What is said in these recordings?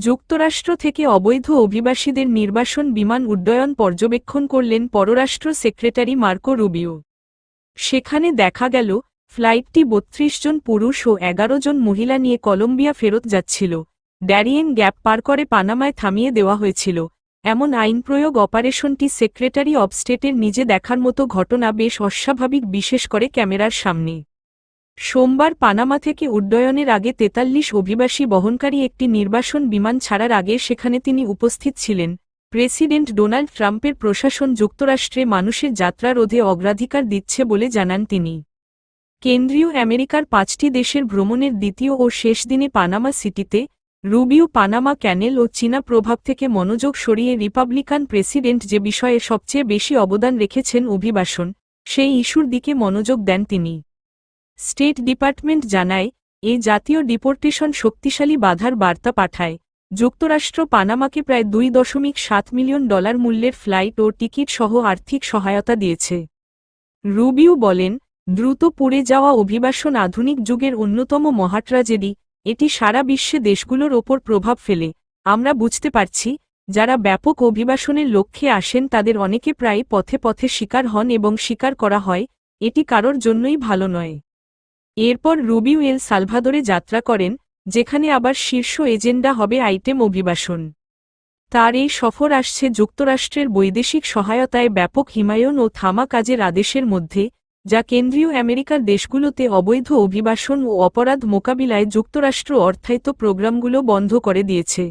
যুক্তরাষ্ট্র থেকে অবৈধ অভিবাসীদের নির্বাসন বিমান উড্ডয়ন পর্যবেক্ষণ করলেন পররাষ্ট্র সেক্রেটারি মার্কো রুবিও। সেখানে দেখা গেল, ফ্লাইটটি বত্রিশ জন পুরুষ ও এগারো জন মহিলা নিয়ে কলম্বিয়া ফেরত যাচ্ছিল। ড্যারিয়েন গ্যাপ পার করে পানামায় থামিয়ে দেওয়া হয়েছিল। এমন আইন প্রয়োগ অপারেশনটি সেক্রেটারি অব স্টেটের নিজে দেখার মতো ঘটনা বেশ অস্বাভাবিক, বিশেষ করে ক্যামেরার সামনে। সোমবার পানামা থেকে উড্ডয়নের আগে তেতাল্লিশ অভিবাসী বহনকারী একটি নির্বাসন বিমান ছাড়ার আগে সেখানে তিনি উপস্থিত ছিলেন। প্রেসিডেন্ট ডোনাল্ড ট্রাম্পের প্রশাসন যুক্তরাষ্ট্রে মানুষের যাত্রা রোধে অগ্রাধিকার দিচ্ছে বলে জানান তিনি। কেন্দ্রীয় আমেরিকার পাঁচটি দেশের ভ্রমণের দ্বিতীয় ও শেষ দিনে পানামা সিটিতে রুবিও পানামা ক্যানেল ও চীনা প্রভাব থেকে মনোযোগ সরিয়ে রিপাবলিকান প্রেসিডেন্ট যে বিষয়ে সবচেয়ে বেশি অবদান রেখেছেন অভিবাসন, সেই ইস্যুর দিকে মনোযোগ দেন তিনি। স্টেট ডিপার্টমেন্ট জানায়, এ জাতীয় ডিপোর্টেশন শক্তিশালী বাধার বার্তা পাঠায়। যুক্তরাষ্ট্র পানামাকে প্রায় দুই দশমিক সাত মিলিয়ন ডলার মূল্যের ফ্লাইট ও টিকিট সহ আর্থিক সহায়তা দিয়েছে। রুবিউ বলেন, দ্রুত পুড়ে যাওয়া অভিবাসন আধুনিক যুগের অন্যতম মহাট্রাজেডি এটি সারা বিশ্বে দেশগুলোর ওপর প্রভাব ফেলে। আমরা বুঝতে পারছি, যারা ব্যাপক অভিবাসনের লক্ষ্যে আসেন তাদের অনেকে প্রায় পথে পথে শিকার হন এবং শিকার করা হয়, এটি কারোর জন্যই ভালো নয়। এরপর রুবিউ সালভাদরে যাত্রা করেন, যেখানে আবার শীর্ষ এজেন্ডা হবে আইটেম অভিবাসন। তার এই সফর আসছে যুক্তরাষ্ট্রের বৈদেশিক সহায়তায় ব্যাপক হিমায়ন ও থামা কাজের আদেশের মধ্যে, যা কেন্দ্রীয় আমেরিকার দেশগুলোতে অবৈধ অভিবাসন ও অপরাধ মোকাবিলায় যুক্তরাষ্ট্র অর্থায়িত প্রোগ্রামগুলো বন্ধ করে দিয়েছে।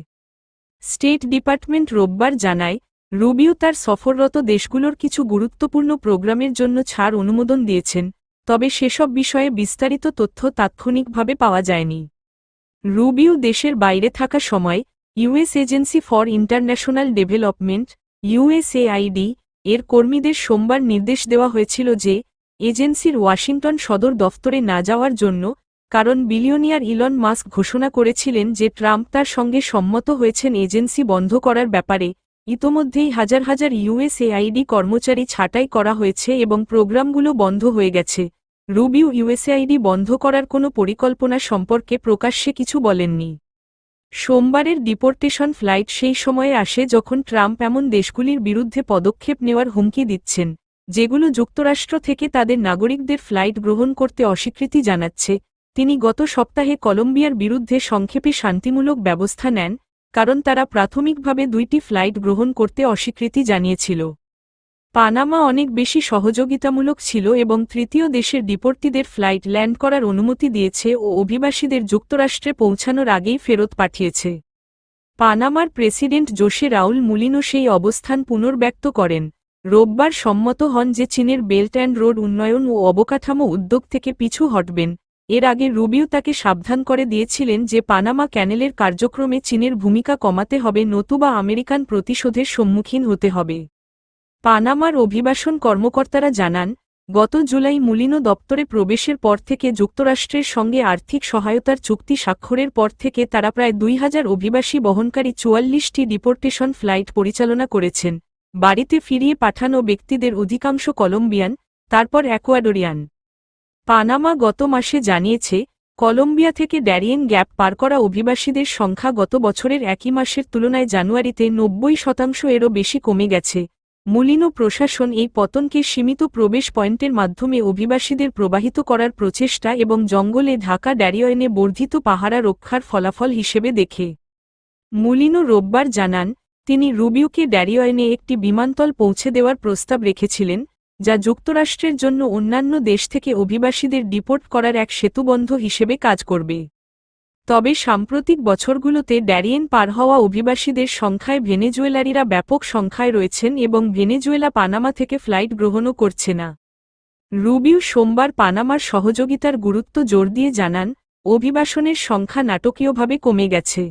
স্টেট ডিপার্টমেন্ট রোববার জানায় রুবিও তার সফররত দেশগুলোর কিছু গুরুত্বপূর্ণ প্রোগ্রামের জন্য ছাড় অনুমোদন দিয়েছেন তবে সেসব বিষয়ে বিস্তারিত তথ্য তাৎক্ষণিকভাবে পাওয়া যায়নি। রুবিও দেশের বাইরে থাকা সময় US agency for international development, USAID, এর কর্মীদের সোমবার নির্দেশ দেওয়া হয়েছিল যে এজেন্সির ওয়াশিংটন সদর দফতরে না যাওয়ার জন্য কারণ বিলিয়নিয়ার ইলন মাস্ক ঘোষণা করেছিলেন যে ট্রাম্প তার সঙ্গে সম্মত হয়েছেন এজেন্সি বন্ধ করার ব্যাপারে। ইতোমধ্যেই হাজার হাজার ইউএসএআইডি কর্মচারী ছাঁটাই করা হয়েছে এবং প্রোগ্রামগুলো বন্ধ হয়ে গেছে। রুবিউ ইউএসএআইডি বন্ধ করার কোনো পরিকল্পনা সম্পর্কে প্রকাশ্যে কিছু বলেননি। সোমবারের ডিপোর্টেশন ফ্লাইট সেই সময়ে আসে যখন ট্রাম্প এমন দেশগুলির বিরুদ্ধে পদক্ষেপ নেওয়ার হুমকি দিচ্ছেন, যেগুলো যুক্তরাষ্ট্র থেকে তাদের নাগরিকদের ফ্লাইট গ্রহণ করতে অস্বীকৃতি জানাচ্ছে। তিনি গত সপ্তাহে কলম্বিয়ার বিরুদ্ধে সংক্ষেপে শান্তিমূলক ব্যবস্থা নেন কারণ তারা প্রাথমিকভাবে দুইটি ফ্লাইট গ্রহণ করতে অস্বীকৃতি জানিয়েছিল। পানামা অনেক বেশি সহযোগিতামূলক ছিল এবং তৃতীয় দেশের ডিপোর্টিদের ফ্লাইট ল্যান্ড করার অনুমতি দিয়েছে ও অভিবাসীদের যুক্তরাষ্ট্রে পৌঁছানোর আগেই ফেরত পাঠিয়েছে। পানামার প্রেসিডেন্ট জোশে রাউল মুলিনো সেই অবস্থান পুনর্ব্যক্ত করেন। রোববার সম্মত হন যে চীনের বেল্ট অ্যান্ড রোড উন্নয়ন ও অবকাঠামো উদ্যোগ থেকে পিছু হটবেন। এর আগে রুবিও তাকে সাবধান করে দিয়েছিলেন যে পানামা ক্যানেলের কার্যক্রমে চীনের ভূমিকা কমাতে হবে, নতুবা আমেরিকান প্রতিশোধের সম্মুখীন হতে হবে। পানামার অভিবাসন কর্মকর্তারা জানান, গত জুলাই মুলিনো দপ্তরে প্রবেশের পর থেকে যুক্তরাষ্ট্রের সঙ্গে আর্থিক সহায়তার চুক্তি স্বাক্ষরের পর থেকে তারা প্রায় দুই হাজার অভিবাসী বহনকারী চুয়াল্লিশটি ডিপোর্টেশন ফ্লাইট পরিচালনা করেছেন, বাড়িতে ফিরিয়ে পাঠানো ব্যক্তিদের অধিকাংশ কলম্বিয়ান, তারপর অ্যাকোয়াডোরিয়ান। পানামা গত মাসে জানিয়েছে, কলম্বিয়া থেকে ড্যারিয়েন গ্যাপ পার করা অভিবাসীদের সংখ্যা গত বছরের একই মাসের তুলনায় জানুয়ারিতে নব্বই শতাংশ এরও বেশি কমে গেছে। মুলিনো প্রশাসন এই পতনকে সীমিত প্রবেশ পয়েন্টের মাধ্যমে অভিবাসীদের প্রবাহিত করার প্রচেষ্টা এবং জঙ্গলে ঢাকা ড্যারিয়নে বর্ধিত পাহারা রক্ষার ফলাফল হিসেবে দেখে। মুলিনো রোববার জানান, তিনি রুবিউকে ড্যারিয়নে একটি বিমানতল পৌঁছে দেওয়ার প্রস্তাব রেখেছিলেন যা যুক্তরাষ্ট্রের জন্য অন্যান্য দেশ থেকে অভিবাসীদের ডিপোর্ট করার এক সেতুবন্ধ হিসেবে কাজ করবে। তবে সাম্প্রতিক বছরগুলোতে ড্যারিয়েন পার হওয়া অভিবাসীদের সংখ্যায় ভেনেজুয়েলারিরা ব্যাপক সংখ্যায় রয়েছেন এবং ভেনেজুয়েলা পানামা থেকে ফ্লাইট গ্রহণও করছে না। রুবিউ সোমবার পানামার সহযোগিতার গুরুত্ব জোর দিয়ে জানান, অভিবাসনের সংখ্যা নাটকীয়ভাবে কমে গেছে।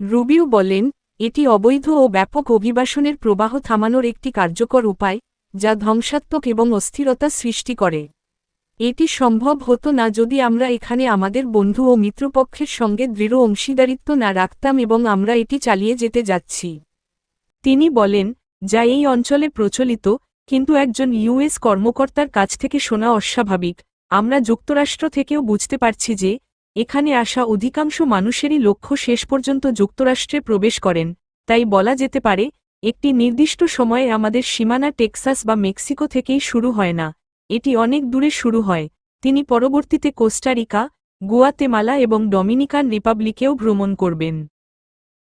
রুবিউ বলেন, এটি অবৈধ ও ব্যাপক অভিবাসনের প্রবাহ থামানোর একটি কার্যকর উপায় যা ধ্বংসাত্মক এবং অস্থিরতা সৃষ্টি করে। এটি সম্ভব হতো না যদি আমরা এখানে আমাদের বন্ধু ও মিত্রপক্ষের সঙ্গে দৃঢ় অংশীদারিত্ব না রাখতাম এবং আমরা এটি চালিয়ে যেতে যাচ্ছি। তিনি বলেন, যা এই অঞ্চলে প্রচলিত, কিন্তু একজন ইউএস কর্মকর্তার কাছ থেকে শোনা অস্বাভাবিক। আমরা যুক্তরাষ্ট্র থেকেও বুঝতে পারছি যে, এখানে আসা অধিকাংশ মানুষেরই লক্ষ্য শেষ পর্যন্ত যুক্তরাষ্ট্রে প্রবেশ করেন। তাই বলা যেতে পারে একটি নির্দিষ্ট সময়ে আমাদের সীমানা টেক্সাস বা মেক্সিকো থেকেই শুরু হয় না, এটি অনেক দূরে শুরু হয়। তিনি পরবর্তীতে কোস্টারিকা, গুয়াতেমালা এবং ডমিনিকান রিপাবলিকেও ভ্রমণ করবেন।